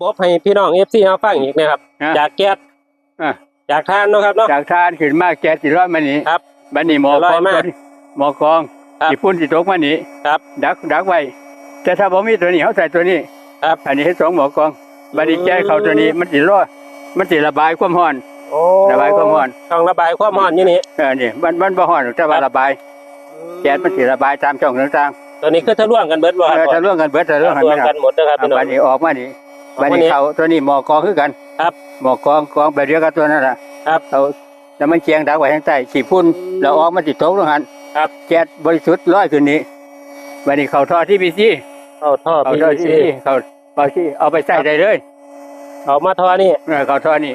บบให้พี่น้อง FC เฮาฟังอีกนะครับนะจากแก๊สอะจากทานเนาะครับเนาะ จากทานขึ้นมาแก๊สสิร้อยมานี่ครับบัดนี้หมอร้กอยองมากตัวนี้หมอกองครับญี่ปุ่นสิตกมานี่ครับดักดักไว้ แต่ถ้าบ่มีตัวนี้เขาใส่ตัวนี้ครับอันนี้เฮ็ดสองหมอกองบัดนี้แก๊สเข้าตัวนี้มันสิร้อนมันสิระบายความร้อน โอ้ระบายความร้อนต้องระบายความร้อนอยู่นี่ เออนี่มันมันบ่ร้อนหรอกแต่ว่าระบายแก๊สมันสิระบายตามช่องต่างตัวนี้คือทะลวงกันเบิดบ่ๆคเอรับอถ้าร่วมกันเบิดถ้าร่วมกันทะลวไม่งได้กันหมดนะครับพี่น้อง บัดนี้ออกมานี่ออกมา บัดนี้นี่เขาตัวนี้หมอกองคือกันครับหมอกองกองไปเดียวกับตัวนั่นแหละครับเขาแล้วมันเคียงดักไว้ข้างใต้ขี้พุ่นแล้วออกมาติดตกลงหันครับแก๊สบริสุทธิ์ร้อยขึ้นนี้บัดนี้เขาท่อที่พีซีเข้าท่อเขาท่อที่ PVC เขาเขาที่เอาไปใส่ได้เลยเอามาท่อนี่เออเขาท่อนี่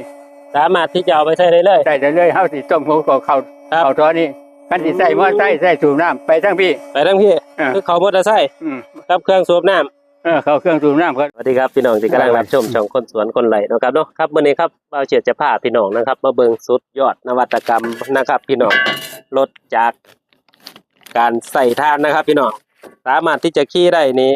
สามารถที่จะเอาไปใช้ได้เลยใส่ได้เลยเฮาสิต้มเขาเขาเขาครับเขาท่อนี่คันสิใส่หม้อใส่ใส่สูบน้ำไปทั้งพี่ ไปทั้งพี่เออคือเขามอเตอร์ไซค์อืมกับเครื่องสูบน้ำ เออเขาเครื่องสูบน้ำเขาสวัสดีครับพี่น้องที่กำลังรับชมช่องคนสวนคนไหลนะครับเนาะครับวันนี้ครับเราเฉียดจะพาพี่น้องนะครับ มาเบิ่งสุดยอดนวัตกรรมนะครับ พี่น้องลดจากการใส่ทานนะครับพี่น้องสามารถที่จะขี่ได้นี้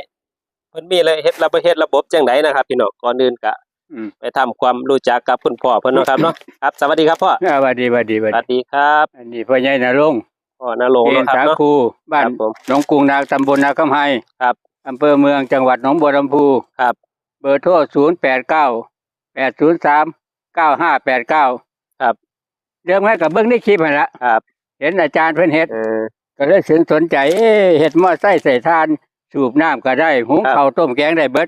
เพิ่นมีเลยเฮ็ดระบบเฮ็ดระบบจังไดนะครับ พี่น้องก่อนอื่นก็อืมไปทำความรู้จักกับคุณพ่อเพิ่นเนาะครับเนาะครับสวัสดีครับพ่อเออสวัสดีสวัสดีสสวัสวัสดีดีครับอันนี้พ่อใหญ่นรงค์พ่อนรงค์เกณเนาะฑ์ครับสาเนาะคูบ้าคนรับผมหนองกรุงนาตำบลนาคำไฮครับ อำเภอเมืองจังหวัดหนองบัวลำพูครับ เบอร์โทรศูนย์แปดเก้าแปดศูนย์สามเก้าห้าแปดเก้าครับ เรื่องแรกกับเบิ้งในคลิปนั่นละครับ เห็นอาจารย์เพิ่นเฮ็ด เออ ก็เลยถึงสนใจ เอ๊ะเฮ็ดหม้อไส้ใส่ทาน สูบน้ำก็ได้หุงครับ ข้าวต้มแกงได้เบิด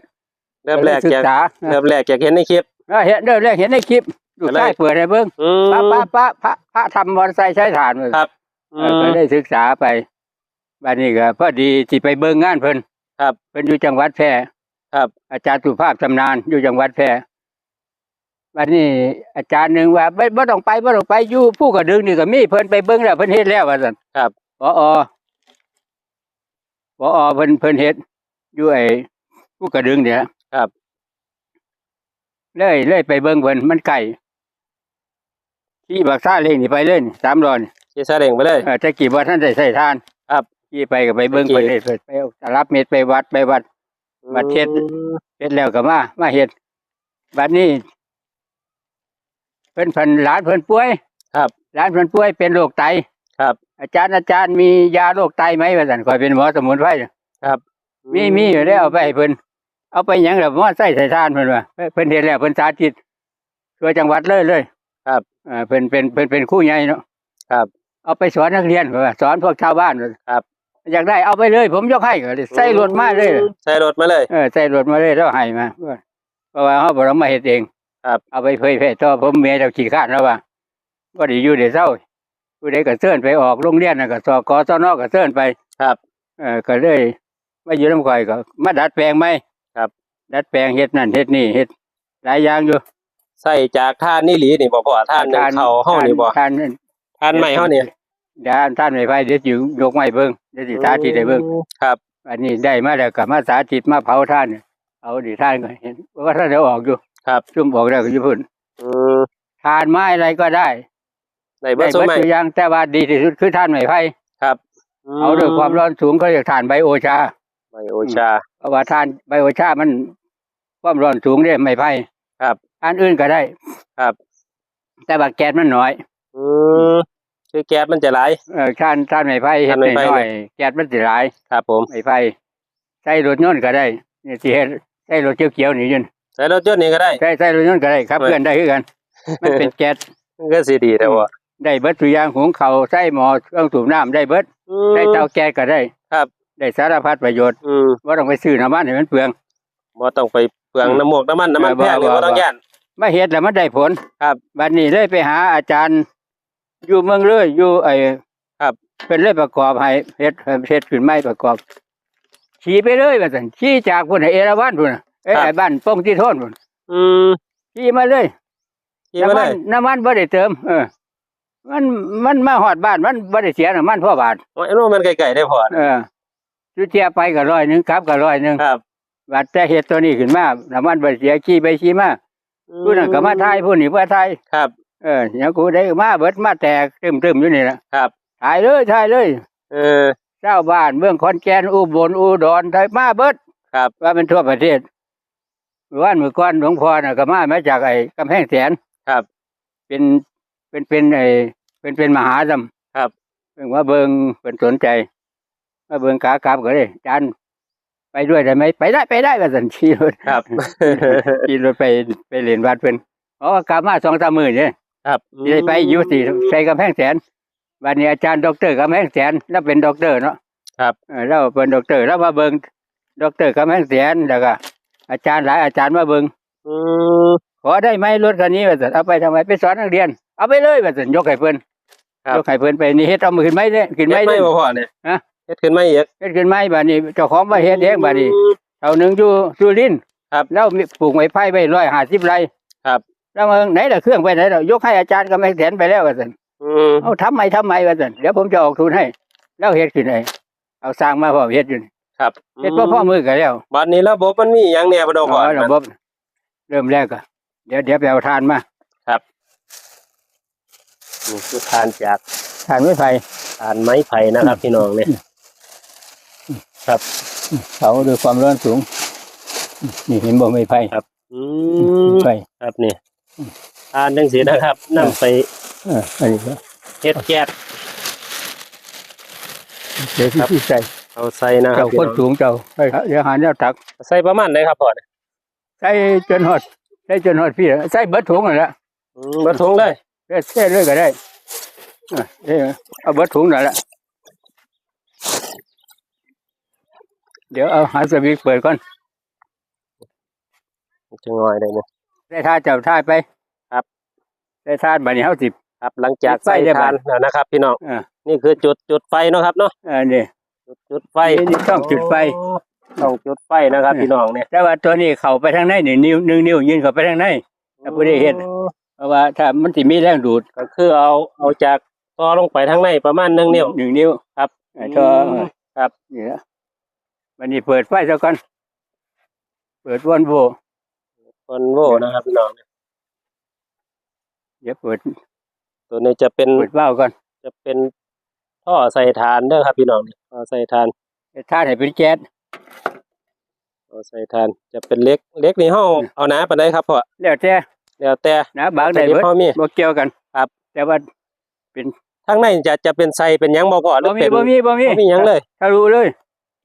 เริ่มแรกศึจากษาเริ่มแรกจากเห็นในคลิป เออเห็นเริ่มแรกเห็นในคลิปลูกก็เลยชายเปิดให้เบิ้งอืม ป้าป้าป้าพระพระทำมอเตอร์ไซค์ใช้ถ่านเลยครับ เออก็ได้ศึกษาไปบัดนี้ก็พอดีสิไปเบิ่งงานเพิ่น ครับเพิ่นอยู่จังหวัดแพร่ครับ อาจารย์สุภาพชำนาญอยู่จังหวัดแพร่บัดนี้อาจารย์หนึงว่าบ่บ่ต้องไปบ่ต้องไปอยู่ผู้กระดึงนี่ก็มีเพิ่นไปเบิ่งแล้วเพิ่นเฮ็ดแล้วว่าซั่นครับพอพอเพิ่นเพิ่นเฮ็ดอยู่ไอ้ผู้กระดึงเนี่ยครับ เลยเลยไปเบิ่งเพิ่นมันไกลขี่บักซ่าเล่งนี่ไปเลยนี่สามร้อยนี่ขี่ซาเล้งไปเลยเออแต่กี่ว่าท่านได้ใส่ทานครับ ขี่ไปก็ไปเบิ่งไปไปขี่เลยไปเอารับเม็ดไปวัดไปวัดบัดเฮ็ดเฮ็ดแล้วก็มา มาเฮ็ดบัดนี้ เพิ่นเพิ่นหลานเพิ่นป่วยครับหลานเพิ่นป่วยเป็นโรคไต ครับ อาจารย์อาจารย์มียาโรคไตไหมว่าซั่นข่อยเป็นหมอสมุนไพรครับ มีมีอยู่ได้เอาไปให้เพิ่นเอาไปหยังล่ะหมอใส่ใส่ทานเพิ่นว่าเพิ่นเฮ็ดแล้วเพิ่นสาธิตทั่วจังหวัดเลยเลย ครับเอ่าเพิ่นเป็นเพิ่นเป็นครูใหญ่เนาะครับ เอาไปสอนนักเรียนเพิ่นว่าสอนพวกชาวบ้านว่าครับ อยากได้เอาไปเลย ผมยกให้ก็เลยใส่รถมาเลย ใส่รถมาเลย เออใส่รถมาเลยแล้วให้มาเพราะว่าเฮาบ่ต้องมาเฮ็ดเองครับเอาไปเผยแพร่ต่อผมเมียเจ้าขี้ข้านแล้วว่าบ่ได้อยู่ได้เศร้าผู้ใดก็เชิญไปออกโรงเรียนน่ะก็สกสนก็เชิญไปครับ เออก็เลยมาอยู่นำข่อยก็มาดัดแปลงไหมครับ ดัดแปลงเฮ็ดนั่นเฮ็ดนี่เฮ็ดหลายอย่างอยู่ใส่จากท่านนี่หลีนี่บ่พ่อท่านหนึ่งเขาเฮานี่บ่ทานนั่นท่านใหม่เฮานี่ เดี๋ยวท่านไม่ไฟเดี๋ยวสิยกไม้เบิ่งเดี๋ยวสิสาธิตให้เบิ่งครับ อันนี้ได้มาแล้วก็มาสาธิตมาเผาท่านเนี่ยเอาดิท่านก็เห็นว่าท่านเดี๋ยวออกอยู่ครับซุ่มออกแล้วก็อยู่พุ่นอืมทานไม้อะไรก็ได้ได้เบิได้ดซุเบิดใหม่ตัวอย่างแต่ว่าดีที่สุดคือท่านไม้ไผ่ครับ เอาด้วยความร้อนสูงเขาเรียกท่านไบโอชาไบโอชาเพราะว่าท่านไบโอชามันความร้อนสูงเนี่ยไม้ไผ่ครับ อันอื่นก็ได้ ครับ แต่ว่าแก๊สมันน้อย อืม คือแก๊สมันจะหลาย เออท่านท่านไม้ไผ่เฮ็ดท่านไม้ไผ่น้อยๆแก๊สมันสิหลายครับ ผมไม้ไผ่ใส่รถยนต์ก็ได้นี่สิเฮ็ดใส่รถเขียวๆนี่ยืนใส่รถยนต์นี่ก็ได้ใส่ใส่รถยนต์ก็ได้ครับเว้ยเพื่อนได้คือกันมันเป็นแก๊สมันก็สิดีแต่ว่าได้เบิดตัวอย่างหุงข้าวใส่หม้อเครื่องสูบน้ำได้เบิดอืมใส่เตาแก๊สก็ได้ครับ ได้สารพัดประโยชน์อืมว่าต้องไปซื้อน้ำมันให้มันเปลืองบ่ต้องไปเปลืองน้ำหมวกน้ำมันน้ำมันเออแพงนี่บ่บ่ต้องบ่ย่านมาเฮ็ดแล้วมันได้ผลครับบัดนี้เลยไปหาอาจารย์ อยู่เมืองเลยอยู่ไอ้ครับ เป็นเลยประกอบให้เฮ็ดเฮ็ดขึ้นไม้ประกอบขี่ไปเลยว่าซั่นขี่จากพุ่นให้เอราวัณพุ่นน่ะเอ้ยครับ ไอ้บ้านป้งที่โทนพุ่นอืมขี่มาเลยขี่มาเลยน้ำมันน้ำมันบ่ได้เติม เออ มันมันมาฮอดบ้านมันบ่ได้เสียน้ำมันพ่อบาท โอ้ยนู้นมันไกลๆได้พอเออจุเทียไปก็ร้อยหนึงกลับก็ร้อยหนึงครับบัดแต่เฮ็ดตัวนี้ขึ้นมาน้ำมันบ่เสียขี่ไปขี่มาผู้นั้นก็มาทายผู้นี้มาทายครับ เออเดี๋ยวกูได้มาเบิดมาแตกตึมๆอยู่นี่ล่ะครับถ่ายเลยถ่ายเลย เออเจ้าบ้านเมืองขอนแก่นอุบลอุดรไทยมาเบิดครับ ว่าเป็นทั่วประเทศเมื่อวานเมื่อก่อนหลวงพ่อน่ะก็มามาจากไอ้กำแพงแสนครับ เป็นเป็นเป็นไอ้เป็นเป็นมหาดำครับเพิ่งว่าเบิงเป็นสนใจมาเบิงขากลับก็เลยจานไปด้วยได้ไหมไปได้ไปได้ว่าสันขี่รถครับขี่รถไปไปเรียนวัดเพิ่นเพราะว่ากลับมาสองสามหมื่นเนี่ย ครับสิได้ไปอยู่ที่ใส่กำแพงแสนวันนี้อาจารย์ด็อกเตอร์กำแพงแสนแล้วเป็นด็อกเตอร์เนาะครับเออแล้วเป็นด็อกเตอร์แล้วมาเบิงด็อกเตอร์กำแพงแสนแล้วก็อาจารย์หลายอาจารย์มาเบิงอืมขอได้ไหมรถคันนี้ว่าสันเอาไปทำไมไปสอนนักเรียน เอาไปเลยว่าสันยกให้เพิ่นครับยกให้เพิ่นไปนี่เฮ็ดเอามือขึ้นไหมเนี่ยขึ้นไหมเฮ็ดไม่เนี่ยบ่พอเนี่ยฮะเฮ็ดขึ้นไม่อีกเฮ็ดขึ้นไหมบัดนี้เจ้าของมาเฮ็ดเองบัดนี้เท่าหนึงอยู่สุรินทร์ครับแล้วมีปลูกไม้ไผ่ไว้ร้อยห้าสิบไร่ครับ แล้วเมืองไหนล่ะเครื่องไปไหนล่ะยกให้อาจารย์ก็ไม่แสนไปแล้วว่าสันอืมเอาทำไมทำไมว่าสันเดี๋ยวผมจะออกทุนให้ แล้วเฮ็ดขึ้นให้เอาสร้างมาพร้อมเฮ็ดอยู่นี่ครับเฮ็ดพ่อพ่อมือกันแล้วบัดนี้ระบบมันมีหยังแหน่บ่ดอกพอเอาระบบเริ่มแรกก็เดี๋ยวเดี๋ยวไปเอาทานมานี่คือทานจากทานไม้ไผ่ทานไม้ไผ่นะครับ พี่น้องเนี่ยเผาด้วยความร้อนสูง นี่เห็นบ่ไม้ไผ่อืมไผ่ครับนี่ ทานจังสีนะครับนำไปเอออันนี้ก็เฮ็ดแก๊สเดี๋ยวที่ที่ใส่เอาใส่นะครัเจ้าบพี่คนน้องสูงเจ้าเอ้ยเดี๋ยวหาแนวตัก ใส่ประมาณไหนครับพ่อเนี่ยใส่จนหอดใส่จนหอดพี่ใส่เบิดถุงนั่นแหละอืมบ่ถุงเลยเท่เท่เลยก็ได้เออเท่เอาเบิดถุงนั่นแหละเดี๋ยวเอาหาสวิตช์เปิดก่อนจังหน่อยได้เนี่ย ได้ท่าเจ้าท่าไปครับ ได้ท่าบัดนี้เฮาสิบครับ หลังจากจุดไฟใส่ได้บัทาดนแล้วนะครับ พี่น้องเออนี่คือจุดจุดไฟเนาะครับเนาะเออนี่ จุดจุดไฟนี่นี่ต้องจุดไฟ โอ้ต้องจุดไฟนะครับ พี่น้องเนี่ยแต่ว่าตัวนี้เข้าไปทางในนี่นิ้วหนึ่งนิ้วยืนเข้าไปทางในถ้าผู้ใดเฮ็ด เพราะว่าถ้ามันสิมีแรงดูดก็คือเอาเอาจากต่อลงไปทางในประมาณหนึ่งนิ้ว หนึ่งนิ้วครับเออท่ออืมครับ นี่ละวันนี้เปิดไฟซะก่อน เปิดวนโบ คอนโวนะครับพี่น้องเดี๋ยวเปิด ตัวนี้จะเป็นเปิดว่าวก่อน จะเป็นท่อใส่ทานเด้อครับพี่น้องนี่ท่อใส่ทานถ้าให้เป็นแก๊สท่อใส่ทาน จะเป็นเล็ก เล็กนี่เฮาเอาหนาปานใดครับพ่อแล้วแต่แล้วแต่นะบางได้เบิดเฮามีบ่เกี่ยวกันครับ แต่ว่าทางในจะจะเป็นไซเป็นหยังบ่พ่อหรืบ่อมีเป็นบ่มีบ่มีบ่มีหยังเลยถ้ารู้เลย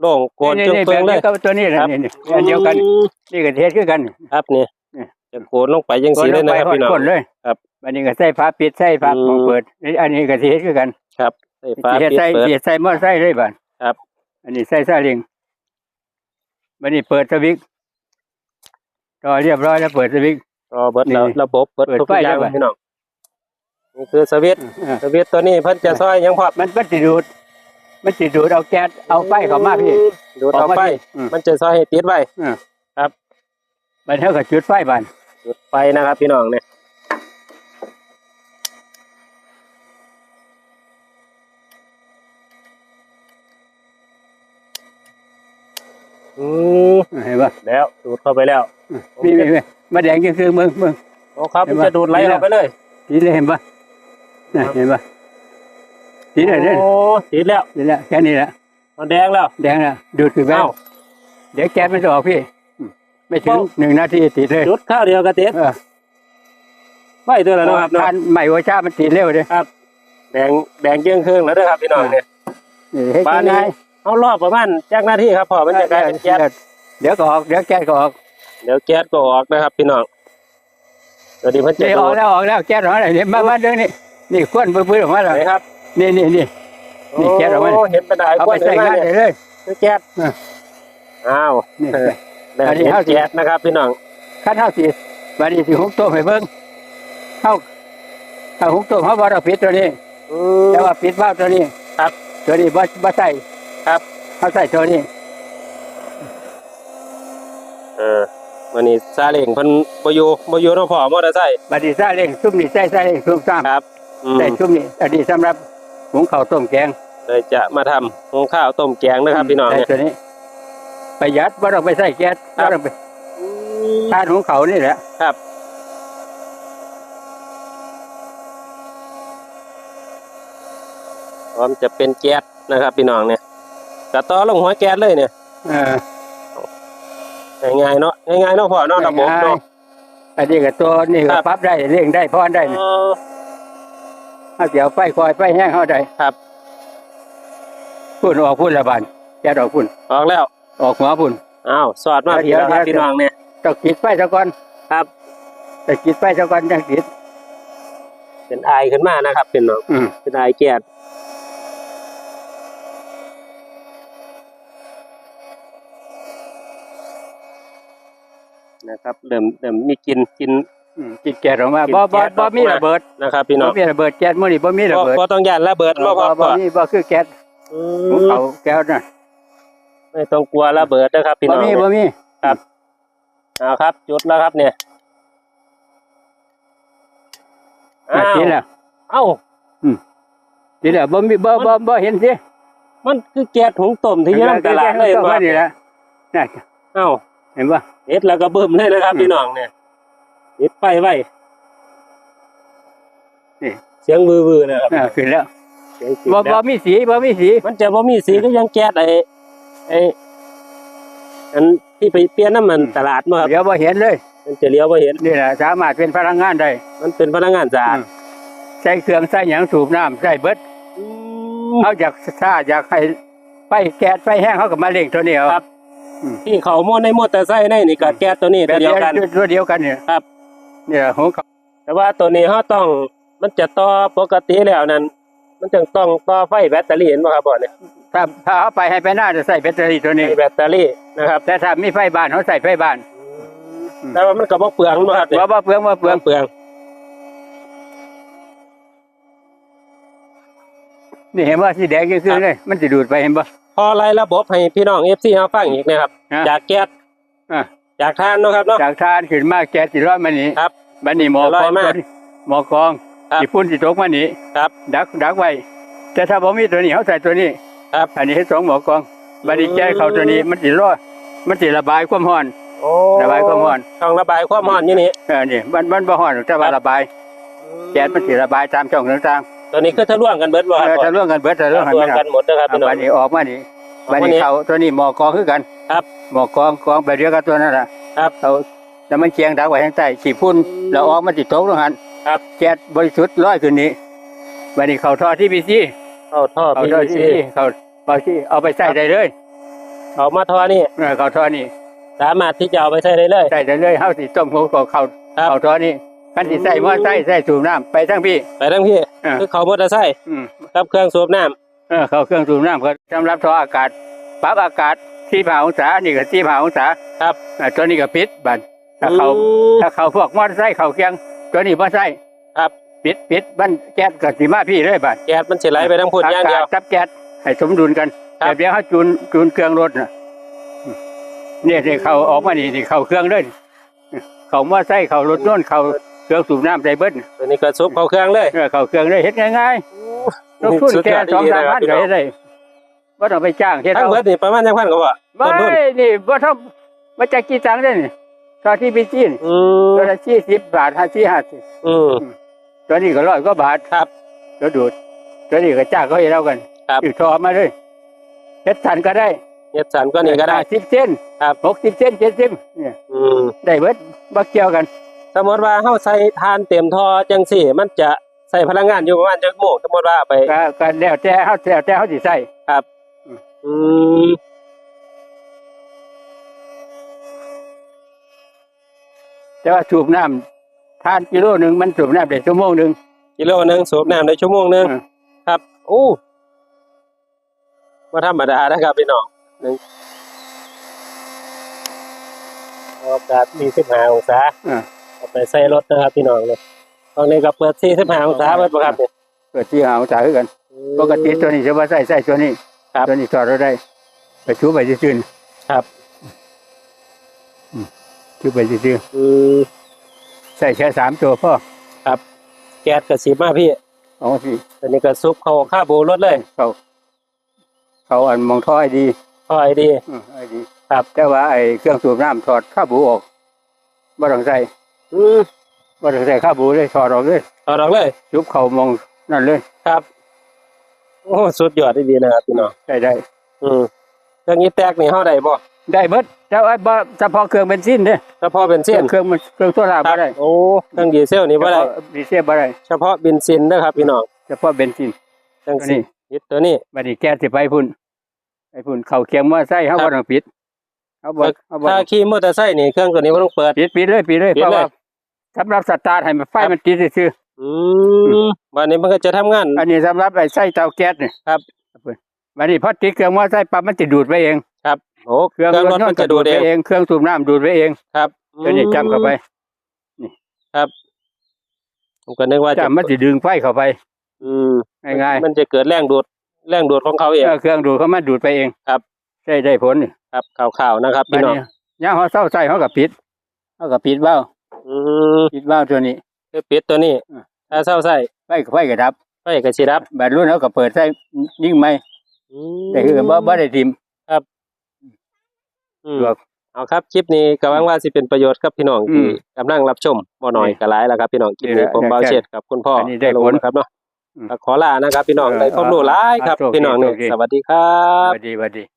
โล่งโกนนี่จุงนี่เปิงเลยแบบนี้ก็ตัวนี้แหละครับ นี่นี่อันเดียวกันอืมนี่ก็เทศคือกัน ครับนี่นี่ จะโกนลงไปจังสีเลยนะครับพี่น้องคนเลยครับอันนี้ก็ใส่ผ้าปิดใส่ผ้าอืมของเปิดนี่อันนี้ก็เทศคือกันครับใส่ฟ้าสิเฮ็ดปิดใส่เปิดสิเฮ็ดใส่มอไซค์เลยบัดครับ อันนี้ใส่ซาเล้งบัดนี้เปิดสวิตช์ต่อเรียบร้อยแล้วเปิดสวิตช์ต่อเบิดแล้วนี่ระบบเบิดเปิดทุกไฟอย่างแล้ว พี่น้องนี่คือสวิตช์เออสวิตช์ตัวนี้เพิ่นจะซอยหยังพอมันมันสิดูด มันสิดูดเอาแก๊สเอาไฟเข้ามาพี่ ดูดเอาไฟ อืม มันจะซอยให้ติดไว้ มันเท่ากับจุดไฟบันจุดไฟนะครับพี่น้องเนี่ยอืมเห็นปะแล้วดูดเข้าไปแล้ว มีมีมีมาแดงก็คือมึงมึง โอ้ครับเห็มันนปะจะดูดไหลนี่แหอละอกไปเลยทีเลยเห็นปะน่ะเห็นปะ ทีเลยเด่นโอ้ติดแล้วนี่แหละแค่นี้แหละมันแดงแล้ว แดงแล้วดูดขึ้นไปเอ้า เดี๋ยวแก๊สมันจะออกพี่อืมไม่ถึงเอ้าหนึ่งนาทีติดเลยจุดข้าวเดียวก็ติดเออไฟตัวแล้วเนาะครับเนาะทานใหม่หัวชามันติดเร็วเลยแดงแดงเยื่องครึ่งแล้วเด้อครับพี่น้องเนี่ย นี่ให้บ้านนี้ ง่ายเอารอบประมาณจากหน้าที่ครับพอมันจะกลายเป็นแก๊สเดี๋ยวก็ออกเดี๋ยวแก๊สก็ออกเดี๋ยวแก๊สก็ออกนะครับ พี่น้องตัวนี้มันจะนี่อดูอกดแล้วออกแล้วแก๊สออกแล้วเห็นมาบ้านเดิมนี่นี่ควนปื้อๆออกมาแล้วไหนครับ นี่นี่นี่นี่แก๊สออกมาโเห็นเป็นไดเอากล้ไปวยใส่เห็นไหมงานเนี่ยได้เลยคือแก๊สเอออ้าวนี่เออแบบอันนี้เห็นเท่าสิแก๊สนะครับ พี่น้องขั้นเท่าสิบาดนีสิหุกต้มให้เบิ่งเข้าถ้าหุกต้มเขาบ่ต้องปิดตัวนี้อืมแต่ว่าปิดว่าวตัวนี้ ครับ ตัวนี้บ่บ่ใส่ครับเขาใส่ตัวนี้เออวันนี้ซาเล้งเพิ่นบ่อยู่บ่อยู่เนาะพ่อมอเตอร์ไซค์บาดนีซาเร่งซุ่มนี่ใส่ใส่เร่งซุ่มซ้ครับอืมำใส่ซุ่มนี่อันนี้สำหรับ หุงข้าวต้มแกงเลยจะมาทำหุงข้าวต้มแกงนะครับพี่น้องใส่เนี่ยตัวนี้ประหยัดบ่ต้องไปใส่แก๊สครับบ่ต้องไปทานหุงข้าวนี่แหละครับพร้อมจะเป็นแก๊สนะครับ พี่น้องเนี่ยกระต่อลงหัวแก๊สเลยเนี่ยเออแง่ายๆเนาะง่ายๆเนาะพ่อเนาะระบบเนาะอันนี้ก็ตัวนี่คก็รับปรับได้เร่งได้พอนได้ เออถ้าเดี๋ยวไฟคอยไฟแห้งเข้าได้ครับ พุ่นออกพุ่นละบานแกดออกพุ่น ออกแล้ว ออกหัวพุ่น อ้าวสอดมาเดี๋พี่ยวแล้วครับเดี๋ยวพี่น้องเนี่ยต้องกิดไฟซะก่อนครับแต่กิดไฟซะก่อนจังติดเป็นไอายขึ้นมานะครับพี่น้องอืมเป็นไอายแก๊สนะครับเริ่มเริ่มมีกินกิน อืมกิดแกดออกมากิดบ่บ่แก๊สบ่ออกมามีมีระเบิดนะครับพี่น้บ่องมีระเบิดแก๊สมื้อนี้บ่มีระบ่เบิดบ่ต้องย่านระเบิดบ่บ่พ่อบ่พ่อมีบ่คือแก๊สอืของมเขาแก๊สน่ะไม่ต้องกลัวระเบิดนะครับพี่บ่น้องมีเนี่ยบ่มีเอาครับ จุดแล้วครับเนี่ยอะอ้าวกินแล้วเอ้ากินแล้วบ่มีบ่บ่บ่เห็นสิมันคือแก๊สหุงต้มที่อยืนตลาดเลยบ่บ่นี่แหละน่ะเอ้าเห็นบ่เด็ดแล้วก็บึ้มเลยนะครับอืมพี่น้องเนี่ย เด็ดไฟไว้นี่ เสียงวือๆนะครับอ่าขึ้นแล้วเสียงติดบ่แล้วบ่มีสีบ่มีสีมันจะบ่มีสีก็ยังแก๊สไอ้ไอ้อันที่ไปเปลี่ยนน้ำมันตลาดมาครับเดี๋ยวบ่เห็นเลย มันจะเลี้ยวบ่เห็น นี่แหละสามารถเป็นพลังงานได้มันเป็นพลังงานสะอาดอืมใช้เครื่องใช้หยังสูบน้ำใช้เบิดอืมเขาอยากถ้าอยากให้ไฟแก๊สไฟแห้งเขาก็มาเร่งตัวนี้เอา ครับที่เขาโมในมอเตอร์ไซค์ในนี่ก็แก๊สตัวนี้แบตัวบเดียวกัน ตัวเดียวกันเนี่ยครับ นี่แหละของเขาแต่ว่าตัวนี้เขาต้องมันจะต่อปกติแล้วนั้น มันจึงต้องต่อไฟแบตเตอรี่เห็นไหมครับบ่เนี่ยถ้าถ้าเอาไปให้ไปหน้าจะใส่แบตเตอรี่ตัวนี้ แบตเตอรี่นะครับ แต่ถ้ามีไฟบ้านเขาใส่ไฟบ้านมแต่ว่ามันก็บ่เปลืองนะครับเนี่ยว่าบ่เปลืองว่าเปเปลืลือองงเปลืองนี่เห็นว่าสีแดงก็คือเลยมันจะดูดไปเห็นบ่พอไล่ระบบให้พี่น้อง FC เฮาฟังอีกนะครับ ฮะ จากแก๊สอะ จากทานเนาะครับเนาะ จากทานขึ้นมาแก๊สสิร้อนมานี่ครับบัดนี้หมอร้กออยงมากตัวนี้หมอกองครับสิพุ่นสิตกมานี่ครับ ดักดักไว้ แต่ถ้าบ่มีตัวนี้เขาใส่ตัวนี้ ครับ อันนี้ให้สองหมอกองบัดนี้แก๊สเข้าตัวนี้มันสิร้อนมันสิระบายความร้อนโอ้ระบายความร้อนช่องระบายความร้อนอยู่นี่เออนี่มันมันบ่ร้อนแต่ว่าระบายแก๊สมันสิระบายตามช่องต่างตัวนี้คือทะลวงกันเบิดบ่ๆครับเออถ้าร่วมกันเบิดถ้าร่วมกันทะลวเบิงดกันหมดนะครับพี่น้องบัดนี้ออกมานี่ออกบัดมานี้นี่เขาตัวนี้หมอกองคือกัน ครับ หมอกองกองไปเดียวกับตัวนั่นแหละครับเขาแล้วมันเคียงดักไว้ข้างใต้ขี้พุ่นแล้วออกมาติดโต๊ะตรงนั้นครับ แก๊สบริสุทธิ์ร้อยขึ้นนี้บัดนี้เขาท่อที่พีซีเข้าท่อ เขาพีท่อซีที่เขาเอาที่เอาไปใส่ได้เลยเขามาท่อนี่เออเขาท่อนี่สามารถที่จะเอาไปใช้ได้เลย ใส่ได้เลยเฮาสิต้มหัวเขาเขาครับ เขาท่อนี่คันสิใส่มอใส่ใส่สูบน้ำไปทั้งพี่ ไปทั้งพี่เออคือเขามอเตอร์ไซค์อืม กับเครื่องสูบน้ำ เออเขาเครื่องสูบน้ำเขาสำหรับท่ออากาศปรับอากาศ ที่ผ่าองศานี่ก็ที่ผ่าองศาครับอ่าตัวนี้ก็ปิดบัดถ้าเขาอืมถ้าเขาพวกมอเตอร์ไซค์เขาเคียง ตัวนี้บ่ใช่ครับ ปิดปิดมันแก๊สก็สิมาพี่เลยบัดแก๊สมันสิไหลไปทั้งพุ่นอย่างเดียว กศกับแก๊สให้สมดุลกันครับแบบเดียวเขาจูนจูนเครื่องรถน่ะอืมเนี่ยที่เขาออกมานี่ที่เขาเครื่องเลยเขามอเตอร์ไซค์เขารถโน่นเขาเครื่องสูบน้ำไดเบิ้ลตัวนี้ก็ซุปเข้าเครื่องเลย เออเขาเครื่องเลยเฮ็ดง่ายๆลงทุนสุดแค่ยอดสองดีสามนะคพัรันบพี่ก็น้องเฮ็ดได้ บ่ต้องไปจ้างเฮ็ดทั้งเอาเบิดนี่ประมาณจังพันก็ว่าไม่ต้นทุนนี่บ่ต้องมาจากกี่ตังค์เด้อนี่ตอนที่ไปจีนอืมตัวละสี่สิบบาทห้าสี่ห้าสิบอืม ตัวนี้ก็ร้อยกว่าบาทครับตัวดูดตัวนี้ก็จ้างเขาให้เรากันครับ อยู่ทอมาเลยเฮ็ดสันก็ได้เฮ็ดสันก็นี่ก็ได้สิบเส้นครับหกสิบเส้นเจ็ดสิบเนี่ยอืมได้เบิดบ่เกี่ยวกันสมมติว่าเฮาใส่ทานเต็มท่อจังสี่ มันจะใส่พลังงานอยู่ประมาณจักโมงสมมติว่าไป ก็ก็แล้วแต่เฮาแล้วแต่เฮาสิใส่ อืมแต่ว่าสูบน้ำทานกิโลหนึงมันสูบน้ำได้ชั่วโมงหนึงกิโลหนึงสูบน้ำได้ชั่วโมงหนึงอืม ครับโอ้บ่ธรรมดานะครับพี่น้องหนึ่งอากาศ45องศาอ่าเอาไปใส่รถนะครับพี่น้องเนี่ยตอนนี้ก็เปิด45องศาเบิดบ่ครับเนี่ยเกิดที่หาองศาคือกัน ปกติตัวนี้จะว่าใส่ใส่ตัวนี้ ครับ ตัวนี้ถอดเราได้ไปชูไปซื่อครับ ๆชูไปซื่ออืมๆใส่แค่สามตัวพ่อแก๊สก็สิมาพี่เอาสิตอนนี้ก็ซุปเข้าข้าบูรถเลยเขาเขาอันมองท่อไอ้ดีพอไอดี อืมไอ้ดีครับ แต่ว่าไอ้เครื่องสูบน้ำถอดข้าบูออกบ่ต้องใส่อืมบ่ต้องใส่ข้าบูเลยถอดออกเลยเอาดอกเลยยุบเขามองนั่นเลย ครับ โอ้สุดยอดดีๆนะครับพี่น้องได้ได้อืมเรื่องนี้แตกนี่เฮาได้บ่ได้เบิดแต่แต่ว่าบ่เฉพาะเครื่องเบนซินเด้เฉพาะเบนซินเครื่องมันเครื่องโซล่าคบ่รับได้โอ้เครื่องดีเซลนี่บ่ได้เฉพาะดีเซลบ่ได้เฉพาะเบนซินนะครับพี่น้องเฉพาะเบนซินจังตัวสินี้ยึดตัวนี้บัดนี้แก๊สสิไปพุ่นไปพุ่นเข้าเคียงมอไซค์เฮาครับบ่ต้องปิดเฮาบ่เฮาบ่ถ้าขี่มอเตอร์ไซค์นี่เครื่องตัวนี้บ่ต้องเปิดปิดปิดเลยปิดเลยปิดเพราะเลยว่าสำหรับสตาร์ทให้มันไฟครับมันติดซื่อ อืมวันนี้มันก็จะทำงานๆอันนี้สำหรับไอ้ใส่เตาแก๊สนี่ครับบัดนี้พอติดเครื่องมอไซค์ปั๊บมันสิดูดไปเองครับโอ้เครื่องเครื่องรรถถยมันนต์ก็จะดูดูดดไปเองเอง เครื่องสูบน้ำดูดไปเองครับตัวนี้จำเข้าไปผมก็นึกว่าจะจำมันสิดึงไฟเข้าไปอืมง่ายมันจะเกิดแรงดูดแรงดูดของเขาเอๆง เออเครื่องดูดเขามาดูดไปเองครับ ใช่ได้ผลนี่ครับข่าวๆนะครับบัพี่ดน้องนี้ย่างเขาเศร้าใส่เขาก็ปิดเขาก็ปิดเบ้าอืมปิดเบ้าตัวนี้ คือปิดตัวนี้อืมถ้าเศร้าใส่ไฟก็ไฟก็ดับไฟก็สิรับบัดรุ่นเขาก็เปิดใส่ยิ่งไหมอืม แต่คือบ่บ่ได้ทิม อืมดวกเอาครับคลิปนี้ก็หวังว่าสิเป็นประโยชน์กับพี่น้องอืที่ม กำลังรับชมบ่น้อยนี่ก็หลายแล้วครับพี่น้องคลิปนี่นี้แหละผมได้เบาแค่เช็ดกับคุณพ่ออันนี้ได้ผลนะครับเนาะอืมก็ขอลานะครับ พี่น้องเออได้ความรู้หลายครับ เอาโชคดีพี่น้องเนี่ยโชคดีสวัสดีครัสบวัสดีสวัสดี